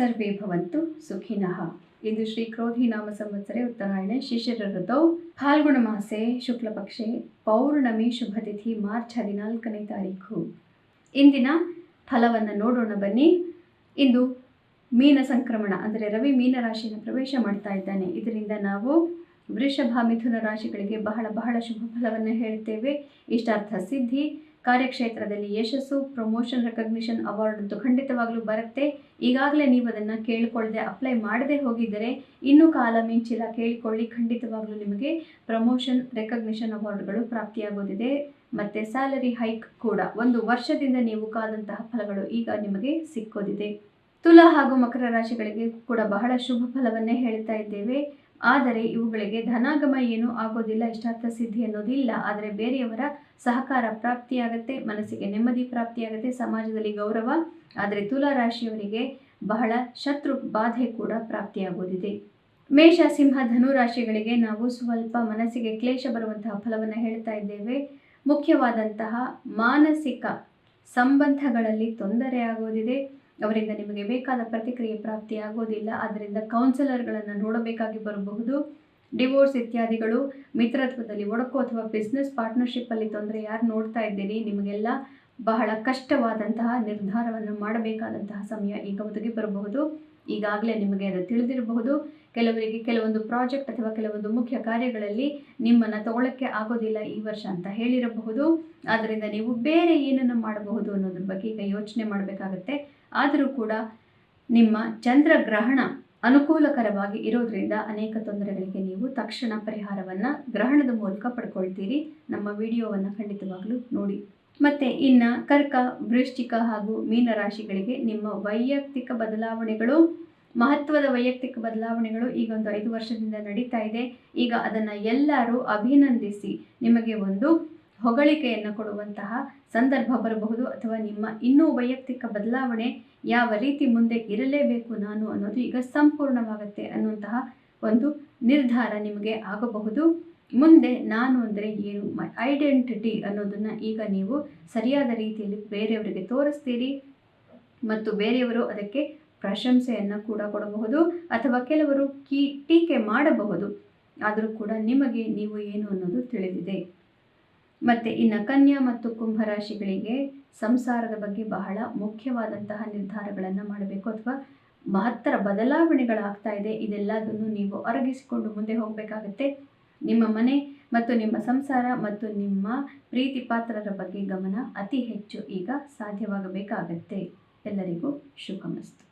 ಸರ್ವೇ ಭವಂತು ಸುಖಿನಃ. ಇಂದು ಶ್ರೀ ಕ್ರೋಧಿ ನಾಮ ಸಂವತ್ಸರೆ ಉತ್ತರಾಯಣೆ. ಶಿಶಿರ ಋತೌ ಫಾಲ್ಗುಣ ಮಾಸೆ ಶುಕ್ಲಪಕ್ಷೆ ಪೌರ್ಣಮಿ ಶುಭತಿಥಿ ಮಾರ್ಚ್ ಹದಿನಾಲ್ಕನೇ ತಾರೀಕು ಇಂದಿನ ಫಲವನ್ನು ನೋಡೋಣ ಬನ್ನಿ. ಇಂದು ಮೀನ ಸಂಕ್ರಮಣ, ಅಂದರೆ ರವಿ ಮೀನ ರಾಶಿಯನ್ನು ಪ್ರವೇಶ ಮಾಡ್ತಾ ಇದ್ದಾನೆ. ಇದರಿಂದ ನಾವು ವೃಷಭ, ಮಿಥುನ ರಾಶಿಗಳಿಗೆ ಬಹಳ ಬಹಳ ಶುಭ ಫಲವನ್ನು ಹೇಳ್ತೇವೆ. ಇಷ್ಟಾರ್ಥ ಸಿದ್ಧಿ ಕಾರ್ಯಕ್ಷೇತ್ರದಲ್ಲಿ ಯಶಸ್ಸು ಪ್ರಮೋಷನ್ ರೆಕಗ್ನಿಷನ್ ಅವಾರ್ಡ್ ಅಂತೂ ಖಂಡಿತವಾಗ್ಲೂ ಬರುತ್ತೆ. ಈಗಾಗಲೇ ನೀವು ಅದನ್ನು ಕೇಳಿಕೊಳ್ಳದೆ ಅಪ್ಲೈ ಮಾಡದೆ ಹೋಗಿದ್ದರೆ ಇನ್ನೂ ಕಾಲ ಮಿಂಚಿಲ್ಲ ಕೇಳಿಕೊಳ್ಳಿ. ಖಂಡಿತವಾಗ್ಲೂ ನಿಮಗೆ ಪ್ರಮೋಷನ್ ರೆಕಗ್ನಿಷನ್ ಅವಾರ್ಡ್ಗಳು ಪ್ರಾಪ್ತಿಯಾಗೋದಿದೆ. ಮತ್ತು ಸ್ಯಾಲರಿ ಹೈಕ್ ಕೂಡ ಒಂದು ವರ್ಷದಿಂದ ನೀವು ಕಾದಂತಹ ಫಲಗಳು ಈಗ ನಿಮಗೆ ಸಿಕ್ಕೋದಿದೆ. ತುಲಾ ಹಾಗೂ ಮಕರ ರಾಶಿಗಳಿಗೆ ಕೂಡ ಬಹಳ ಶುಭ ಫಲವನ್ನೇ ಹೇಳ್ತಾ ಇದ್ದೇವೆ. ಆದರೆ ಇವುಗಳಿಗೆ ಧನಾಗಮ ಏನೂ ಆಗೋದಿಲ್ಲ, ಇಷ್ಟಾರ್ಥ ಸಿದ್ಧಿ ಅನ್ನೋದಿಲ್ಲ. ಆದರೆ ಬೇರೆಯವರ ಸಹಕಾರ ಪ್ರಾಪ್ತಿಯಾಗತ್ತೆ, ಮನಸ್ಸಿಗೆ ನೆಮ್ಮದಿ ಪ್ರಾಪ್ತಿಯಾಗತ್ತೆ, ಸಮಾಜದಲ್ಲಿ ಗೌರವ. ಆದರೆ ತುಲಾ ರಾಶಿಯವರಿಗೆ ಬಹಳ ಶತ್ರು ಬಾಧೆ ಕೂಡ ಪ್ರಾಪ್ತಿಯಾಗೋದಿದೆ ಮೇಷ, ಸಿಂಹ ಧನು ರಾಶಿಗಳಿಗೆ ನಾವು ಸ್ವಲ್ಪ ಮನಸ್ಸಿಗೆ ಕ್ಲೇಶ ಬರುವಂತಹ ಫಲವನ್ನು ಹೇಳ್ತಾ ಇದ್ದೇವೆ. ಮುಖ್ಯವಾದಂತಹ ಮಾನಸಿಕ ಸಂಬಂಧಗಳಲ್ಲಿ ತೊಂದರೆ ಆಗೋದಿದೆ ಅವರಿಂದ ನಿಮಗೆ ಬೇಕಾದ ಪ್ರತಿಕ್ರಿಯೆ ಪ್ರಾಪ್ತಿಯಾಗೋದಿಲ್ಲ ಆದ್ದರಿಂದ ಕೌನ್ಸಿಲರ್ಗಳನ್ನು ನೋಡಬೇಕಾಗಿ ಬರಬಹುದು. ಡಿವೋರ್ಸ್ ಇತ್ಯಾದಿಗಳು ಮಿತ್ರತ್ವದಲ್ಲಿ ಒಡಕು ಅಥವಾ ಬಿಸ್ನೆಸ್ ಪಾರ್ಟ್ನರ್ಶಿಪ್ಪಲ್ಲಿ ತೊಂದರೆ ಯಾರು ನೋಡ್ತಾ ಇದ್ದೀರಿ, ನಿಮಗೆಲ್ಲ ಬಹಳ ಕಷ್ಟವಾದಂತಹ ನಿರ್ಧಾರವನ್ನು ಮಾಡಬೇಕಾದಂತಹ ಸಮಯ ಈಗ ಒದಗಿ ಬರಬಹುದು. ಈಗಾಗಲೇ ನಿಮಗೆ ಅದು ತಿಳಿದಿರಬಹುದು. ಕೆಲವರಿಗೆ ಕೆಲವೊಂದು ಪ್ರಾಜೆಕ್ಟ್ ಅಥವಾ ಕೆಲವೊಂದು ಮುಖ್ಯ ಕಾರ್ಯಗಳಲ್ಲಿ ನಿಮ್ಮನ್ನು ತಗೊಳ್ಳೋಕ್ಕೆ ಆಗೋದಿಲ್ಲ ಈ ವರ್ಷ ಅಂತ ಹೇಳಿರಬಹುದು. ಆದ್ದರಿಂದ ನೀವು ಬೇರೆ ಏನನ್ನು ಮಾಡಬಹುದು ಅನ್ನೋದ್ರ ಬಗ್ಗೆ ಈಗ ಯೋಚನೆ ಮಾಡಬೇಕಾಗತ್ತೆ. ಆದರೂ ಕೂಡ ನಿಮ್ಮ ಚಂದ್ರಗ್ರಹಣ ಅನುಕೂಲಕರವಾಗಿ ಇರೋದ್ರಿಂದ ಅನೇಕ ತೊಂದರೆಗಳಿಗೆ ನೀವು ತಕ್ಷಣ ಪರಿಹಾರವನ್ನು ಗ್ರಹಣದ ಮೂಲಕ ಪಡ್ಕೊಳ್ತೀರಿ. ನಮ್ಮ ವಿಡಿಯೋವನ್ನು ಖಂಡಿತವಾಗಲೂ ನೋಡಿ. ಮತ್ತು ಇನ್ನು ಕರ್ಕ, ವೃಶ್ಚಿಕ ಹಾಗೂ ಮೀನ ರಾಶಿಗಳಿಗೆ ನಿಮ್ಮ ವೈಯಕ್ತಿಕ ಬದಲಾವಣೆಗಳು, ಮಹತ್ವದ ವೈಯಕ್ತಿಕ ಬದಲಾವಣೆಗಳು ಈಗ ಒಂದು ಐದು ವರ್ಷದಿಂದ ನಡೀತಾ ಇದೆ. ಈಗ ಅದನ್ನು ಎಲ್ಲರೂ ಅಭಿನಂದಿಸಿ ನಿಮಗೆ ಒಂದು ಹೊಗಳಿಕೆಯನ್ನು ಕೊಡುವಂತಹ ಸಂದರ್ಭ ಬರಬಹುದು ಅಥವಾ ನಿಮ್ಮ ಇನ್ನೂ ವೈಯಕ್ತಿಕ ಬದಲಾವಣೆ ಯಾವ ರೀತಿ ಮುಂದೆ ಇರಲೇಬೇಕು ನಾನು ಅನ್ನೋದು ಈಗ ಸಂಪೂರ್ಣವಾಗುತ್ತೆ ಅನ್ನುವಂತಹ ಒಂದು ನಿರ್ಧಾರ ನಿಮಗೆ ಆಗಬಹುದು. ಮುಂದೆ ನಾನು ಅಂದರೆ ಏನು? ಐಡೆಂಟಿಟಿ ಅನ್ನೋದನ್ನು ಈಗ ನೀವು ಸರಿಯಾದ ರೀತಿಯಲ್ಲಿ ಬೇರೆಯವರಿಗೆ ತೋರಿಸ್ತೀರಿ ಮತ್ತು ಬೇರೆಯವರು ಅದಕ್ಕೆ ಪ್ರಶಂಸೆಯನ್ನು ಕೂಡ ಕೊಡಬಹುದು ಅಥವಾ ಕೆಲವರು ಕೀ, ಟೀಕೆ ಮಾಡಬಹುದು. ಆದರೂ ಕೂಡ ನಿಮಗೆ ನೀವು ಏನು ಅನ್ನೋದು ತಿಳಿದಿದೆ. ಮತ್ತು ಇನ್ನು ಕನ್ಯಾ ಮತ್ತು ಕುಂಭರಾಶಿಗಳಿಗೆ ಸಂಸಾರದ ಬಗ್ಗೆ ಬಹಳ ಮುಖ್ಯವಾದಂತಹ ನಿರ್ಧಾರಗಳನ್ನು ಮಾಡಬೇಕು ಅಥವಾ ಮಹತ್ತರ ಬದಲಾವಣೆಗಳಾಗ್ತಾ ಇದೆ. ಇದೆಲ್ಲದನ್ನು ನೀವು ಅರಗಿಸಿಕೊಂಡು ಮುಂದೆ ಹೋಗಬೇಕಾಗತ್ತೆ. ನಿಮ್ಮ ಮನೆ ಮತ್ತು ನಿಮ್ಮ ಸಂಸಾರ ಮತ್ತು ನಿಮ್ಮ ಪ್ರೀತಿ ಪಾತ್ರರ ಬಗ್ಗೆ ಗಮನ ಅತಿ ಹೆಚ್ಚು ಈಗ ಸಾಧ್ಯವಾಗಬೇಕಾಗತ್ತೆ. ಎಲ್ಲರಿಗೂ ಶುಭಮಸ್ತು.